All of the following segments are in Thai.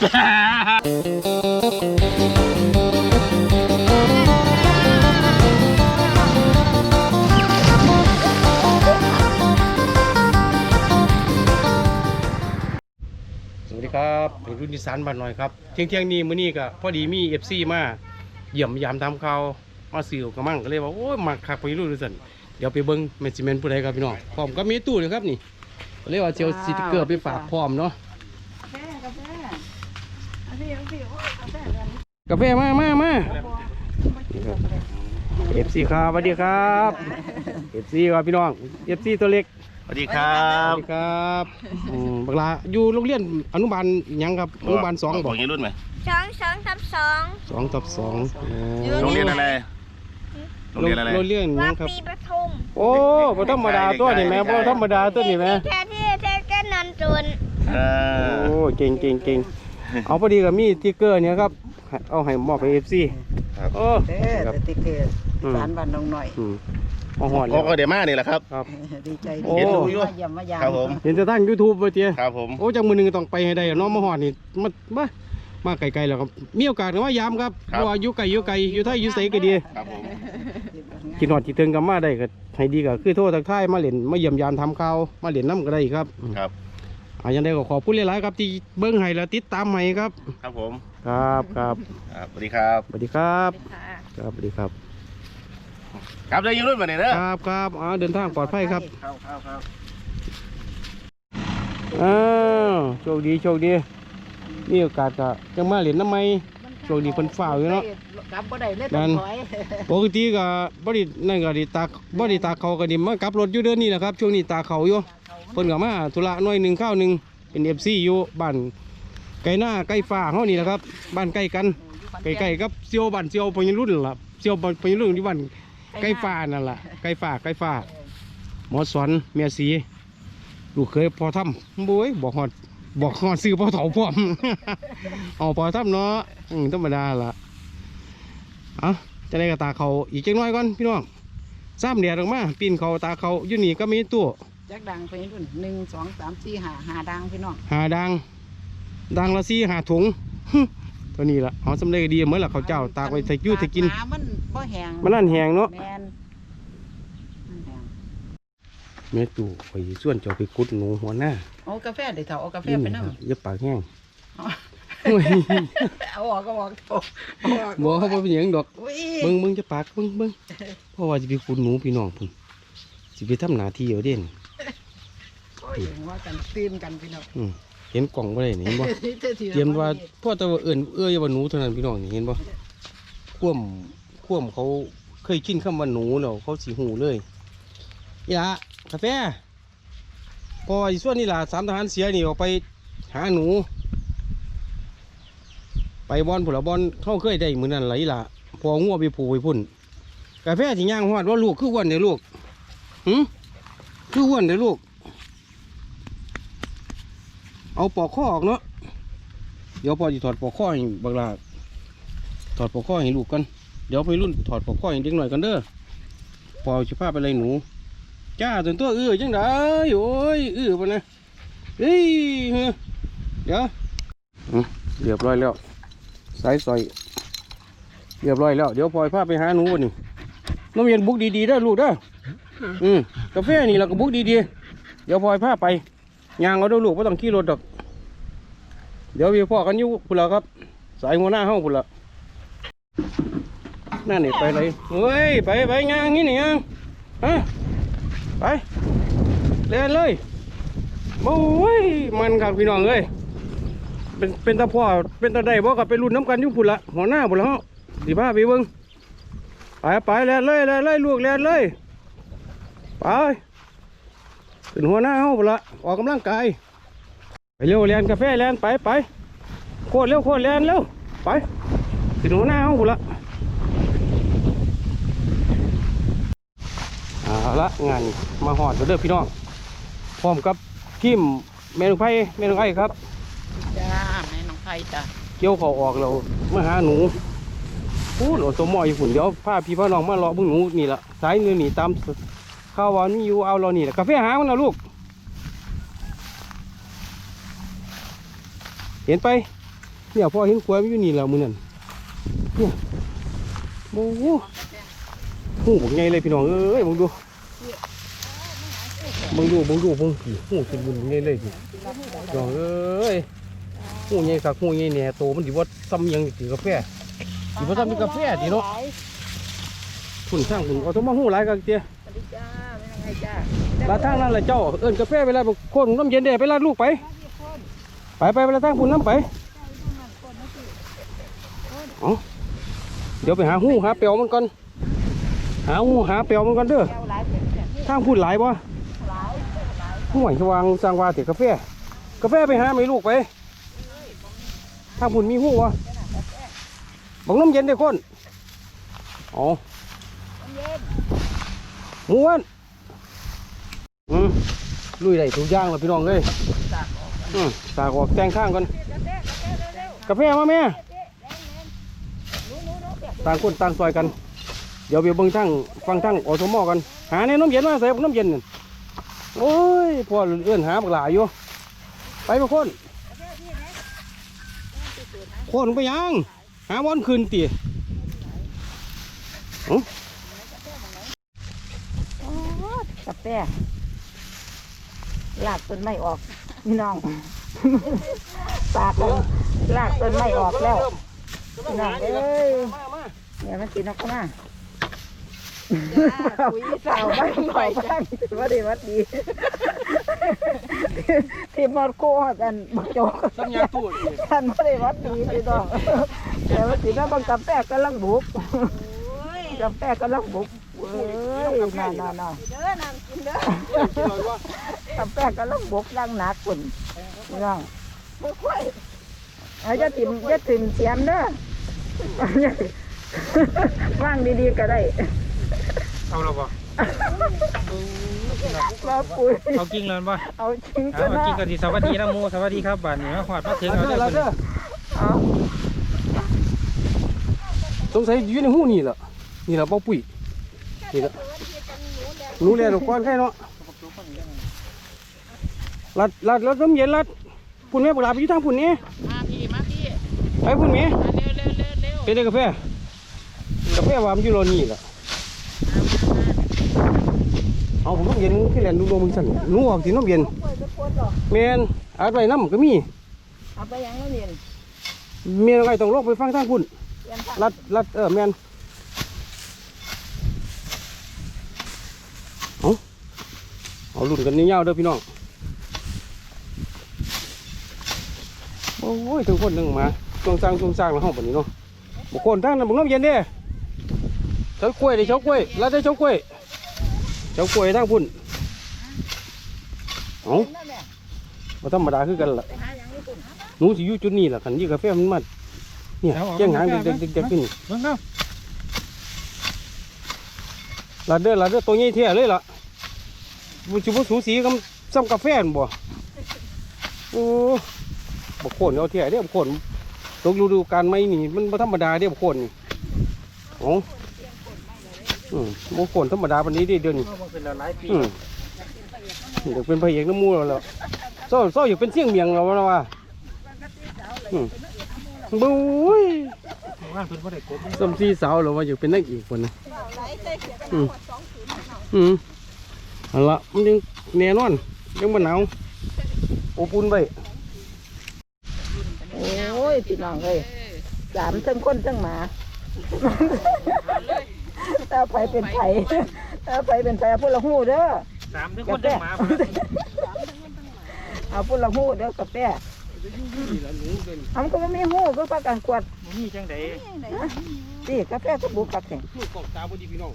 สวัสดีครับเป็นรุ่นดิสานบ้านหน่อยครับ เที่ยงเที่ยงๆนี้มื้อนี้ก็พอดีมีเอฟซีมาเยี่ยมยามทำข่าวมาสื่อกระมั่งก็เลยว่าโอ้ยมาคักไปรุ่นดิสันเดี๋ยวไปเบิ้งแมนซิเมนผู้ใดครับพี่น้องพร้อมก็มีตู้เลยครับนี่ก็เรียกว่าเจลสติกเกอร์ไปฝากพร้อมเนาะกาแฟกาแฟ กาแฟกันกาแฟมามามาเอฟซีครับสวัสดีครับเอฟซีครับพี่น้องเอฟซีตัวเล็กสวัสดีครัสวับสดีครับอืมบักลาอยู่โรงเรียนอนุบาลหยังครับอนุบาลสองบบออกกยี่รุ่นไหมสองสองทับสองสองทับสองอ๋อโรงเรียนอะไรโรงเรียนอะไร โรงเรียนหว่ายังครับ ปีปทุมโอ้บ่ธรรมดาตัวนี่แม่บ่ธรรมดาตัวนี่แม่แท้ที่แท้ก็นอนจุนเออโอ้เก่งเก่งเก่ง เอาพอดีกับมีสติ๊กเกอร์เนี่ยครับ เอาให้มอบให้ FC โอ้เด้อครับ สติกเกอร์อืมสารบ้านน้องหน่อยอืมมาหอดโอ้แล้วก็เดี๋ยวมานี่แหละครับ ครับ ดีใจโอ้ เห็นดูอยู่มาเยี่ยมมายามครับผม เห็นจะตั้ง YouTube บ่เตี้ยครับผมโอ้จังมือหนึงต้องไปให้ได้อะเนาะมาหอดนี่มามามาไกลๆแล้วครับ มีโอกาสก็มายามครับเพราะว่าอยู่ไกลอยู่ไกลอยู่ไทยอยู่ไสก็ดี ครับผมคิดฮอดคิดถึงก็มาได้ก็ให้ดีก็คือโทรทักทายมาเล่นมาเยี่ยมยามทำข่าวมาเล่นน้ำก็ได้ครับ ครับ อ่ายังได้ก็ขอบคุณหลายๆครับที่เบิ้งให้และติดตามให้ครับ ครับผมครับครับครับสวัสดีครับสวัสดีครับครับสวัสดีครับ ครับเดี๋ยวยี่รุ่นมาเนี่ยเนอะครับครับอ่าเดินทางปลอดภัยครับครับครับครับอ้าวโชคดีโชคดีมีโอกาสก็จังมาเล่นน้ำไหมโชคดีคนฝ่าวอยู่เนาะกลับบ่ได้เลยต้องถอยปกติก็บ่ได้นั่นก็ได้ตากบ่ได้ตากเขาก็ดิมากลับรถอยู่เดือนนี้แหละครับ ช่วงนี้ตากเขาอยู่ เพิ่นก็มาธุระหน่อยหนึ่งข้าวหนึ่งเป็น FC อยู่บ้านไก่หน้าไก่ฟ้าเฮานี่แหละครับ บ้านใกล้กันใกล้ๆกับเซียวบ้านเซียวพญรุ่นล่ะเซียวบ้านพญรุ่นที่บ้านไก่ฟ้านั่นล่ะไก่ฟ้าไก่ฟ้าหมอสอนเมียสีลูกเคยพอทำบุ้ยบอกฮอดบอกฮอดซื้อพอเถาพร้อมเอาพอทำเนาะอืมธรรมดาล่ะเอาจะได้กระตาเขาอีกจังน้อยก่อนพี่น้องซ้ำเดียดออกมาปีนเขาตาเขาอยู่นี่ก็มีตัว จักดังไปรุ่นหนึ่งสองสามสี่ห้าห้าดังพี่น้องหาดัง ดังละซี่หาถุงตัวนี้ละเอาสำเร็จดีเหมือนละเขาวเจ้า ตากไว้ใส่ยูใส่กิน หามันบ่แห้งมันนั่นแหงเนาะ แมนมันแห้งแม่ตู่ไปส่วนเจ้าไปกุดหนูหัวหน้าเอากาแฟเดี๋ยวเถอะเอากาแฟไปนั่งอย่าปากแห้งอ๋อโอ้ยเอาออกก็ออกเอาออกบอกเขาบ่เป็นหยังดอก อุ้ยเบิ่งเบิ่งจะปากเบิ่งเบิ่งเพราะว่าจะไปกุดหนูพี่น้องพุ่นสิไปทำหน้าที่เอาเด่น โอ้ยว่ากันตื่นกันพี่น้องอืมเห็นกล่องบ่ได้นี่เห็นบ่เตรียมว่าพ่อแต่ว่าเอื่นเอื้อยว่าหนูเท่านั้นพี่น้องนี่เห็นปะคว่ำคว่ำเขาเคยกินคำว่าหนูเนาะเขาสีหูเลยนี่ละกาแฟพออีส่วนนี่ล่ะสามทหารเสียนี่ออกไปหาหนู ไปบอลผุละบอลเข้าเคยได้เหมือนนั่นไหลล่ะ พองัวไปผูกไปพุ่น กาแฟสิย่างหอดว่าลูกคืออ้วันเด้อลูกหืมคืออ้วันเด้อลูก เอาปอกข้อออกเนาะเดี๋ยวพอจะถอดปอกข้อให้บักลาถอดปอกข้อให้ลูกกันเดี๋ยวไปรุ่นถอดปอกข้อให้เด็กหน่อยกันเด้อพอจะพาไปเลยหนูจ้าจนตัวอื้อจังไดโอ้ยอื้อปะนะเฮ้ยเฮ้ยเดี๋ยวเรียบร้อยแล้วสายซอยเรียบร้อยแล้วเดี๋ยวพลอยพาไปหาหนูวันนี้น้องเรียนบุกดีๆได้ลูกเด้อืมกาแฟนี่เราก็บุกดีๆเดี๋ยวพลอยพาไป ยางเอาด้อลูกไม่ต้องขี่รถดอก เดี๋ยวพี่พ่อกันอยู่พุ่นละครับ สายหัวหน้าห้องพุ่นละนั่นนี่ไปเลยเฮ้ยไปไปงานงี้นี่ยังฮะไปเล่นเลยโอ้ยมันครับพี่น้องเอ้ยเป็นเป็นตาพ่อเป็นตาได้บ่กับไปรุ่นน้ำกันอยู่พุ่นละหัวหน้าพุ่นละเฮาสิพาไปเบิ่งไปไปเล่นเลยเล่นเลยลูกเล่นเลยไป เป็นหัวหน้าเฮาพุ่นละออกกำลังกายไปเร็วแลนกาแฟแลนไปไปโคตรเร็วโคตรแลนเร็วไปถึงหัวหน้าห้องกูละเอาละงานมาหอดเด้อพี่น้องพร้อมกับทีมเมนูไผ่เมนูไอ้ครับจ้าแม่น้องไผ่จ้าเกี่ยวเขาออกเรามาหาหนูพูดโตัวหมออยู่ฝุ่นเดี๋ยวพาพี่พ่อน้องมาเลาะเบึงหนูนี่ละสายเนื้อหนีตาม ข้าววานนี่อยู่เอาเรานี่ละกาแฟหามันนะลูก เห็นไป เนี่ยพ่อเห็นขวายมันอยู่นี่แหละมือนั่นเนี่ยโอ้โหหูบอกไงเลยพี่น้องเอ้ยมองดูมองดูมองดูมองผีหูเป็นบุญไงเลยพี่น้องเอ้ยหูใหญ่สักหูใหญ่แหน่โตมันดีว่าซ้ำยังถือกาแฟดีว่าซ้ำมีกาแฟดีเนาะคุณสร้างคุณเอาทั้งมาหูหลายกันเตี้ย วัสดีจ้าเป็นยังไงจ้าลาทางนั้นแหละเจ้า เอิ้นกาแฟไปแล้วคนน้ำเย็นเด้ไปลาดลูกไป ไปไปไปลาทางคุณน้ำไปเดี๋ยวไปหาหูหาเปียวมันก่อน หาหูหาเปียวมันก่อนเด้อแก้วหลายเป็นเนี่ยทางพูดหลายบ่ห่วยวางสร้างว่าเถอะกาแฟ กาแฟไปหาไม่ลูกไปทางพุ่นมีหูวะบอกน้ำเย็นเด้คนอ๋อ ม้วนอืมลุยได้ทุกอย่างแล้วพี่น้องเอ้ยอืมตากออกแต่งข้างก่อนกาแฟกาแฟเร็วกาแฟมาแม่ต่างคนต่างซอยกัน เดี๋ยวไปเบิ่งทั้งฟังทั้งอสมอกัน หาในน้ำเย็นมาใส่น้ำเย็นโอ้ยพ่อเอื้อนหาบักหลายอยู่ ไปมาคนคนไปยัง หาวันคืนตี โอ้กา แฟลากต้นไม้ออกพี่น้องตากแล้วลากต้นไม้ออกแล้วพี่น้องเอ้ยเนี่ยมันกินออกมาสาวบ้านหน่อยจังว่าดีวัดดีที่มอดโก้กันบักโจกสัญญาตู้ท่านไม่ได้วัดดีพี่น้องแต่ว่าสีน้ำบางกาแฟกำลังบุกกาแฟกำลังบุก เว้ยน่าน่าน่าเด้อนำกินเด้อกาแฟกำลังบุกดังหนักคุณพี่น้องเอาจะถิ่มจะถิ่มเสียมเด้อว่างดีๆก็ได้ เอาเราบ่มาปุ๋ยเอากิ้งเลยบ่เอาจริงเอาก็เอานะกิ้งกันดีสวัสดีนะโมสวัสดีครับบ้านนี้มาหอดมาถึงลาเอาเด้ได้อลาคนเด้อเอาสงสัยอยู่ในหูนี่แหละนี่แหละเป้าปุ๋ย นี่แหละรู้แล้วก้อนแค่เนาะลัดลัดลัดน้ำเย็นลัดพุ่นแม่บักหลาไปอยู่ทางพุ่นนี้มาพี่มาพี่ไปพุ่นแม่เร็วเร็วเร็วเร็วเป็นได้กาแฟกาแฟวามนอยู่รอนี่แหละเอาผมน้ำเย็นที่แหลนดูโดมึงสั่นหนูออกสีน้ำเย็นแมนอาดไว้น้ำก็มีเอาไปยังแล้วเรียนเมียอะไรต้องลงไปฟังทางพุ่นเรียนรัดรัดเออแมนเอา เอาลุ่นกันยาวๆเด้อพี่น้อง โอ้ยทุกคนนึงมาตวงสร้างตวงสร้างแล้วห้องแบบนี้เนาะบุคคลทางนั้นบุกน้ำเย็นเด้เฉากล้วยเด้เฉากล้วยรัดได้เฉากล้วยเฉากล้วยทางพุ่นเอาบ่ธรรมดาคือกันล่ะไปหาอย่างนี้คุณหนูสิอยู่จุดนี้ล่ะคันยี่กาแฟมันมาเนี่ยแจ้งหางเด็กๆเด็กๆขึ้นเบิ่งเอาลาเด้อลาเด้อตัวใหญ่เท่เลยล่ะ บุจิบุสูสีกับซ้ำกาแฟนบ่โอ้บกโคนเอาเท่เด้อบกโคนตกฤดูกาลไม่นี่มันบ่ธรรมดาเด้อบกโคนนี่โอ้อืมบกโคนธรรมดาปานนี้เด้เดี๋ยวนี้เอามาเป็นหลายปีอืมนี่เดี๋ยวเป็นพระเอกน้ำมูแล้วล่ะโซ่โซ่อยากเป็นเสี่ยงเมียงเราแล้วว่าอืมบุ้ยว่านเพิ่นบ่ได้กบสมซีสาวหรือว่าอยากเป็นนักอีกคนนะอืมอืมเอาละมันยังแน่นอนยังมันหนาวอบอุ่นไปโอ้ยพี่น้องเอ้ยสามทั้งคนทั้งหมาถ้าไปเป็นไผถ้าไปเป็นไผเอาพวกเราหู้เด้อสามถึงคนจังหมาบ่เอาพวกเราหู้เด้อกาแฟเอามันก็ไม่มีหู้ก็พากันกวดบ่มีจังได๋ สิกาแฟก็บุกกับแข่งพูดกอกตาบดีพี่น้อง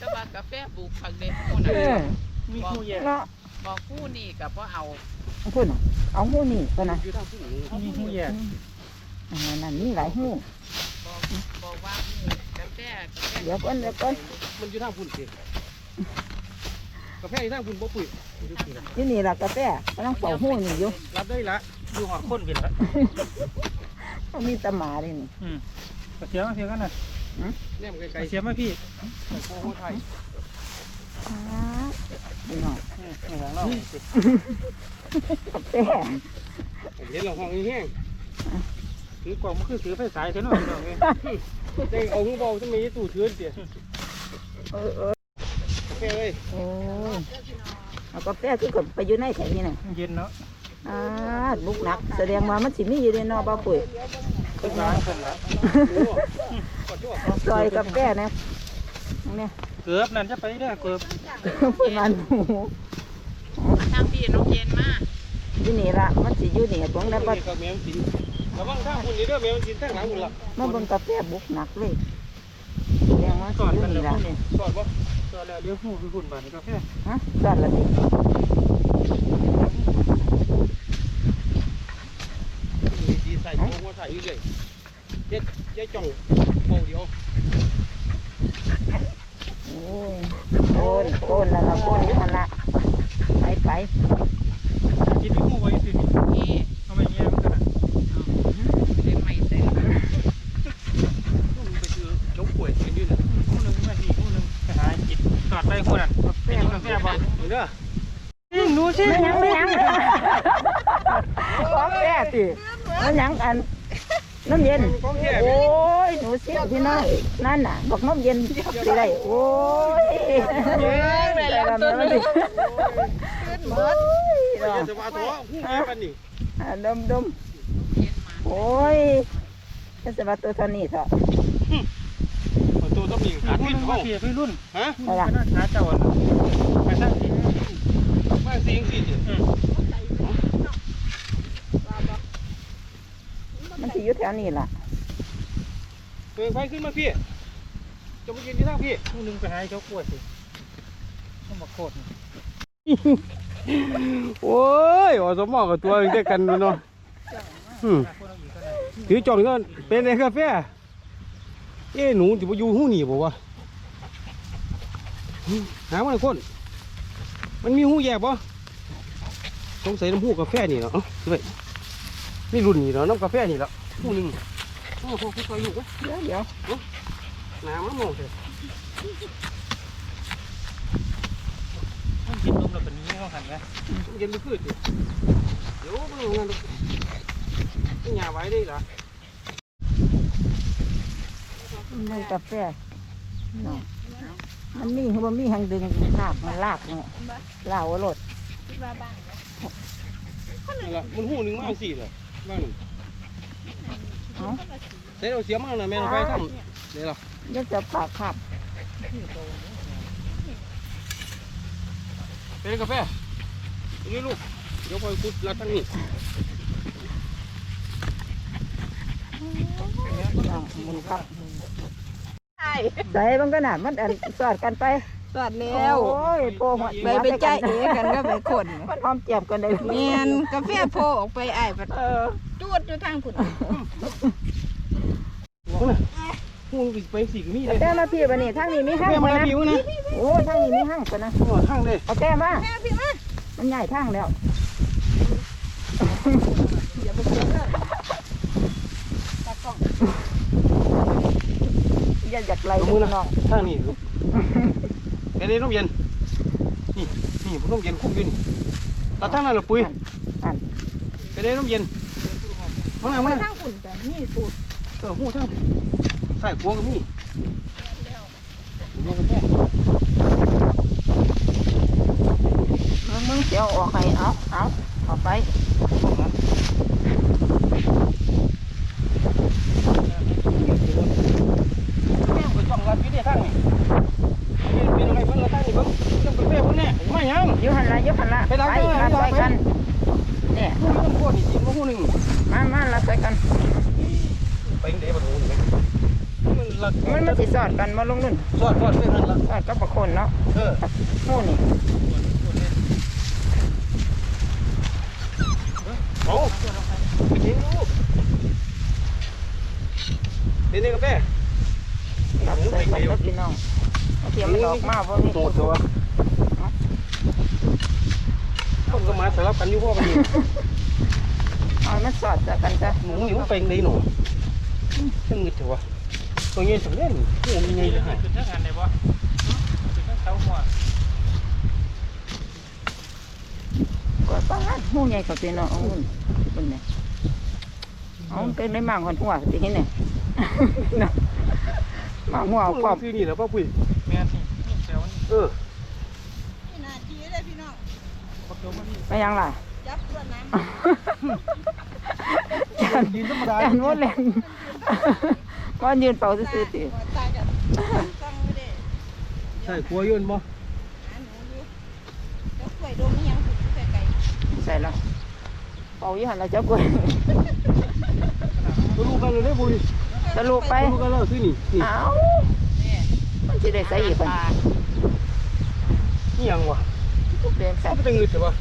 แต่ว่ากาแฟปลูกผักเด็ดผู้เอน่ะอมีคู่แยกเนาะบอกผู้นี่กับว่าเอาพูดน่ะเอาหู้นี่ก็นะอยู่ทางผู้หญิงมีคู่แยกอันนั้นนั่นมีหลายหู้บอกบอกว่านี่กาแฟกาแฟเดี๋ยวก่อนเดี๋ยวก่อนมันอยู่ทางพุ่นสิกาแฟอยู่ทางพุ่นบ่ปุ๋ยอยู่ที่ไหนที่นี่ล่ะกาแฟกำลังเป่าหู้นี่อยู่รับได้ละอยู่หอดคนเป็นละเขามีแตะหมาดินี่อืม กระเทียมมาเพียงกันน่ะแนมไกกลระเทียมมาพี่ๆโอ้โหไทยพี่น้องอืมข้างหลังเรากาแฟเห็นเราห้องแห้งถือกล่องมันคือถือไฟสายเท่านั้นพี่น้องเอ้ยได้เอาหูเบาจะมีตู้เทือนเสียเออเออโอเคเลยโอ้ยเอากาแฟคือกับไปอยู่ในแถวนี้น่ะเย็นเนาะอ่าลูกหนัก แสดงว่ามันสิมีอยู่ในนอบ้าปุ๋ย เป็นร้านเพิ่นละซอยกาแฟนะเนี่ยเกือบนั่นจะไปเด้อเกือบเพิ่นว่าหนูทางพี่น้องเย็นมากอยู่นี่ละมันสิอยู่นี่ตรงนั้นบ่กับแมวสินระวังทางคุณนี่เด้อแมวสินทางหลังคุณล่ะมาเบิ่งกาแฟบุกหนักเลยแสดงว่าสสิอนอยู่กันแล้นี่วละนี่สอดบ่สอนแล้วเดี๋ยวหูคือคุณบาดนี่กาแฟฮะสอนละดิ มีสีใส่โค้งมาใส่เรื่อยๆเด็ดยายจ่องเบาเดียวโอ้ยโอนโอนแล้วละโอนอยู่หั่นละไปไปกินที่หูไว้สินี่นี่เอาไปเงี้ยมันกันนะเล่นใหม่เสร็จต้องไปซื้อลงป่วยกินด้วยนะหูหนึงมาอีกหูหนึงไปหากินสอดไปหูนั่นไปกินกาแฟบ่เด้อหนูสิไม่ยังไม่ยังกาแฟติมันยังอัน น้ำเย็นของแท้โอ้ย หนูเสียพี่น้อง นั่นน่ะ บอกน้ำเย็นสิได้โอ้ยเย้ไปแล้วตัวนี้เดี๋ยวจะมาตัวหูแม่กันนี่ดมดมโอ้ยจะสบัดตัวเท่านี้เถอะตัวต้องมีขาดหูพิหษนึงเขามาเสียพี่รุ่น ฮะไปนั่งหาเจ้าน่ะไปนั่งสิมาสิงสิเดี๋ยว อืมมันสิอยู่แถวนี้ล่ะเปิดไฟขึ้นมาพี่ จะมากินที่ทางพี่หูหนึงไปหาเจ้ากล้วยสิต้องมาโคตรโอ้ยอสมอกับตัวเดียวกันเนาะอืมคนเอาอีกก็ได้ถือจองก็เป็นไอ้กาแฟเอ้หนูจะไปอยู่หูหนีบ่วะหึหามันคน มันมีหูแยกบ่สงสัยน้ำหูกาแฟนี่เนาะเอ้าด้วยนี่รุ่นนี่เนาะน้ำกาแฟนี่ละ หูหนึ่งโอ้โหพี่ไปอยู่วะเดี๋ยวเดี๋ยวน้ำมันมองเถอะต้องกินนมแล้วเป็นนี้เขาหันไหมเย็นไปขึ้นดิเดี๋ยวมันงานนี่หยาไว้ได้ละมันกาแฟน้องมันมีคือมันมีทางดึงลากมันลากเนี่ยลาวรถนี่ละมันหูหนึ่งมากสี่เลยบ้างหนึ่ง เอ้าเสร็จเอาเสียมากนะแม่เราไปทำเดี๋ยวเราเดี๋ยวจะปากขับเป็นกาแฟนี่ลูกเดี๋ยวพอยคุดรัดทั้งนี้น้องมันขับใส่มันก็น่ะมันอันสอดกันไป สวัสดีแล้วโอ้ยโปรหัวไปไปจ่ายเอกันก็ไปคนมันหอมเจียมกันได้เมียนกาแฟโพออกไปไอ้ายบัดเออจวดอยู่ทางผุนมึงน่ะมึงไปสี่ก็มีเลยแต่มาพี่บันนี้ทางนี้มีห้างแม่บ่มานะพี่มึงนะโอ้ทางนี้มีห้างกันนะโอ้ห้างเลยเอาแก้มามันใหญ่ทางแล้วอย่าอยากไล่เอาลูมือกนะน้องห้างนี่ ลูกเป็นได้น้ำเย็น นี่นี่ผมน้ำเย็นคุ้มอยู่นี่ตัดทางนั้นเหรอปุ้ยอันเป็นได้น้ำเย็นมาหน่อยมาหน่อยทางผุนแต่นี่สูตรเออหูทางใส่กวงก็มีดูกาแฟมึงมึงเสียวออกให้เอาเอาเอาไป แม่งไปจ้องรัดอยู่เนี่ยทางนี่เป็นอะไรเพิ่นละทางนี่เพิ่นน้ำกาแฟเพิ่นแน่มาหยัง อยุหันละอยุหันละ ไปล้าง ไป มือ มา ไปล้าง ใส่กัน มือ เนี่ย หูมันพวกนี่กินมาหูหนึ่ง มามาละใส่กัน ไปเดี๋ยวมันหูหนึ่งมันละ มันมันสิส อดกันมาลงนู่นสอดสอดไปหันละสอดกับประคนเนาะเออหมู่นี่เอาเองลูกเป็นไงกาแฟตัดใส่กันแล้วพี่น้องเอาเทียมมันออกมาเพราะมีโตตัวคนก็มาสลับกันอยู่พ่อกันอยู่เอามันสอดใส่กันจ้ะหนูนี่มันเป็นได้หนูจังเงิดเถอะวะ ตัวเงี้ยสังเล่นโอ้มีไงเลยฮะขึ้นทั้งอันเลยบ่ขึ้นทั้งเสาหัวก็ป้าดหมู่ใหญ่กับพี่น้องเอาหุ่นบนเนี่ยเอามันเป็นได้มากกว่าหัวสิเห็นเนี่ยมากหัวเอาความซื้อนี่แหล้วป้าปุ้ยแม่นนี่นี่แถวนี้เออนี่นาทีเลยพี่น้องบักเดียวมันนี่ไปยังล่ะยับตัวน้จันยืนธรรมดาจันโมดแรง ว่ายืนเป่าำซื่อๆติหัวตาจะฟังไม่ได้ใช่ขัวยืนบ่หาหนูอยู่แล้วกล้วยดมนี่ยังถูกไก่ไก่ใส่แล้วเป่าอยู่หันเราจะกล้วยตัวลูกกันเลยเด้อปุ้ยตะลุไปตัวลูกกันแล้วซื้อนี่นี่เอ้ามันจะได้ใส่อีกคนนี่ยังวะเรียนใส่เขาไปจังเลยใช่ปะ